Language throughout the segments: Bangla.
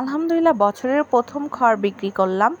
আলহামদুলিল্লাহ বছরের প্রথম খড় বিক্রি করলাম।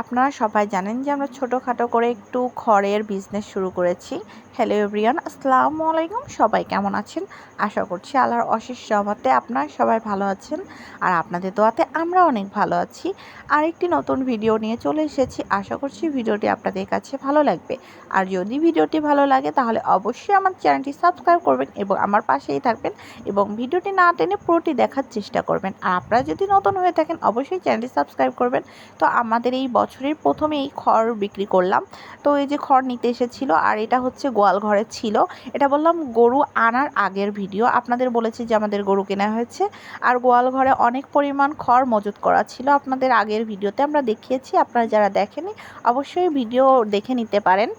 আপনারা সবাই জানেন যে আমরা ছোটোখাটো করে একটু খড়ের বিজনেস শুরু করেছি। হ্যালো এভরিয়ান আসসালামু আলাইকুম। সবাই কেমন আছেন? আশা করছি আল্লাহর অশেষ সহমতে আপনারা সবাই ভালো আছেন আর আপনাদের দোয়াতে আমরা অনেক ভালো আছি। আর একটি নতুন ভিডিও নিয়ে চলে এসেছি। আশা করছি ভিডিওটি আপনাদের কাছে ভালো লাগবে। আর যদি ভিডিওটি ভালো লাগে, তাহলে অবশ্যই আমার চ্যানেলটি সাবস্ক্রাইব করবেন এবং আমার পাশেই থাকবেন এবং ভিডিওটি না টেনে পুরোটি দেখার চেষ্টা করবেন। আর আপনারা যদি নতুন হয়ে থাকেন, অবশ্যই চ্যানেলটি সাবস্ক্রাইব করবেন। তো আমাদের এই বছরের প্রথমে এই খড় বিক্রি করলাম। তো এই যে খড় নিতে এসেছিল, আর এটা হচ্ছে গোয়াল ঘরে ছিল। এটা বললাম গরু আনার আগের ভিডিও। আপনাদের বলেছি যে আমাদের গরু কেনা হয়েছে। আর গোয়াল ঘরে অনেক পরিমাণ খড় মজুত করা ছিল। আপনাদের আগের ভিডিওতে আমরা দেখিয়েছি, আপনারা যারা দেখেনি, অবশ্যই ভিডিও দেখে নিতে পারেন।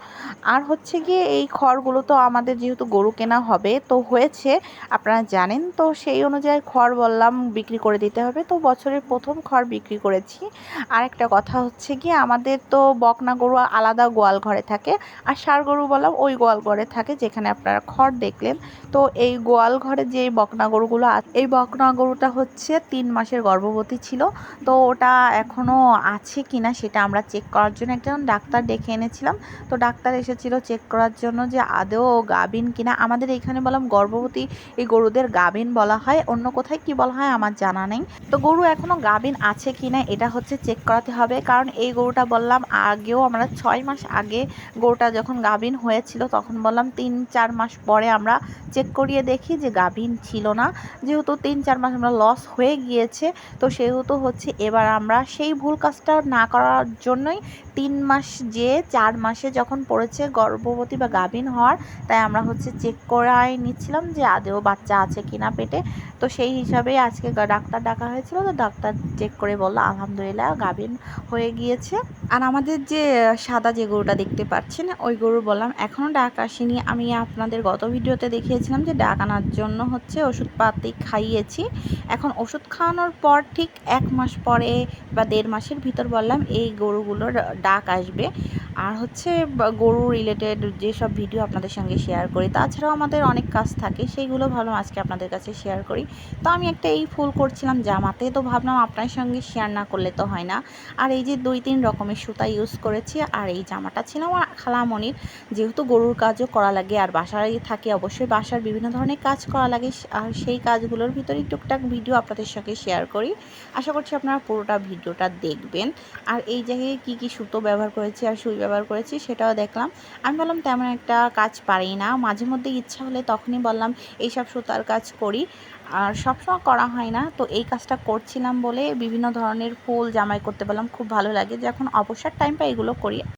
আর হচ্ছে গিয়ে এই খড়গুলো তো আমাদের যেহেতু গরু কেনা হবে, তো হয়েছে, আপনারা জানেন। তো সেই অনুযায়ী খড় বললাম বিক্রি করে দিতে হবে। তো বছরের প্রথম খড় বিক্রি করেছি। আর একটা কথা হচ্ছে কি আমাদের তো বকনা গরু আলাদা গোয়াল ঘরে থাকে আর ষাঁড় গরু বললাম ওই গোয়াল ঘরে থাকে যেখানে আপনারা খড় দেখলেন। তো এই গোয়াল ঘরে যে বকনা গরুগুলো এই বকনা গরুটা হচ্ছে তিন মাসের গর্ভবতী ছিল। তো ওটা এখনও আছে কি না সেটা আমরা চেক করার জন্য একজন ডাক্তার ডেকে এনেছিলাম। তো ডাক্তার এসেছিল চেক করার জন্য যে আদৌ গাবিন কিনা। আমাদের এখানে বললাম গর্ভবতী এই গরুদের গাবিন বলা হয়। অন্য কোথায় কি বলা হয় আমার জানা নেই। তো গরু এখনও গাভিন আছে কি না, এটা হচ্ছে চেক করাতে হবে। কারণ এই গরুটা বললাম, আগেও আমরা ছয় মাস আগে গরুটা যখন গাভিন হয়েছিল, তখন বললাম তিন চার মাস পরে আমরা চেক করিয়ে দেখি যে গাভিন ছিল না। যেহেতু তিন চার মাস আমরা লস হয়ে গিয়েছে, তো সেহেতু হচ্ছে এবার আমরা সেই ভুল কাজটা না করার জন্যই তিন মাস যে চার মাসে যখন পড়েছে গর্ভবতী বা গাভিন হওয়ার, তাই আমরা হচ্ছে চেক করাই নিচ্ছিলাম যে আদেও বাচ্চা আছে কিনা পেটে। তো সেই হিসাবে আজকে ডাক্তার ডাকা হয়েছিল, তো ডাক্তার চেক করে বলল, আলহামদুলিল্লাহ, গাভিন হয়ে গিয়েছে। আর আমাদের যে সাদা যে গরুটা দেখতে পাচ্ছেন, ওই গরু বললাম এখনও ডাক আসেনি। আমি আপনাদের গত ভিডিওতে দেখিয়েছিলাম যে, ডাক আনার জন্য হচ্ছে ওষুধপাতি খাইয়েছি। এখন ওষুধ খাওয়ানোর পর ঠিক এক মাস পরে বা দেড় মাসের ভিতর বললাম, এই গরুগুলোর ডাক আসবে। আর হচ্ছে গরু রিলেটেড যেসব ভিডিও আপনাদের সঙ্গে শেয়ার করি, তাছাড়াও আমাদের অনেক কাজ থাকে, সেইগুলো ভাবলাম আজকে আপনাদের কাছে শেয়ার করি। তো আমি একটা এই ফুল করছিলাম জামাতে, তো ভাবলাম আপনার সঙ্গে শেয়ার না করলে তো হয় না। আর এই যে দুই তিন রকমের সুতা ইউজ করেছি, আর এই জামাটা ছিল আমার খালামণির। যেহেতু গরুর কাজও করা লাগে, আর বাসায় থাকে অবশ্যই, বাসার বিভিন্ন ধরনের কাজ করা লাগে, আর সেই কাজগুলোর ভিতরেই টুকটাক ভিডিও আপনাদের সঙ্গে শেয়ার করি। আশা করছি আপনারা পুরোটা ভিডিওটা দেখবেন। আর এই জায়গায় কি কি সুতো ব্যবহার করেছি, আর সুই ব্যবহার করেছি, সেটাও দেখলাম। আমি বললাম তেমন একটা কাজ পারি না। মাঝে মধ্যে ইচ্ছা হলে তখনই বললাম, এইসব সুতার কাজ করি। আর সবসময় করা হয় না। তো এই কাজটা করছিলাম বলে বিভিন্ন ধরনের ফুল জামাই করতে পারলাম খুব ভালো লাগে। যখন অবসর টাইম পাই এগুলো করি।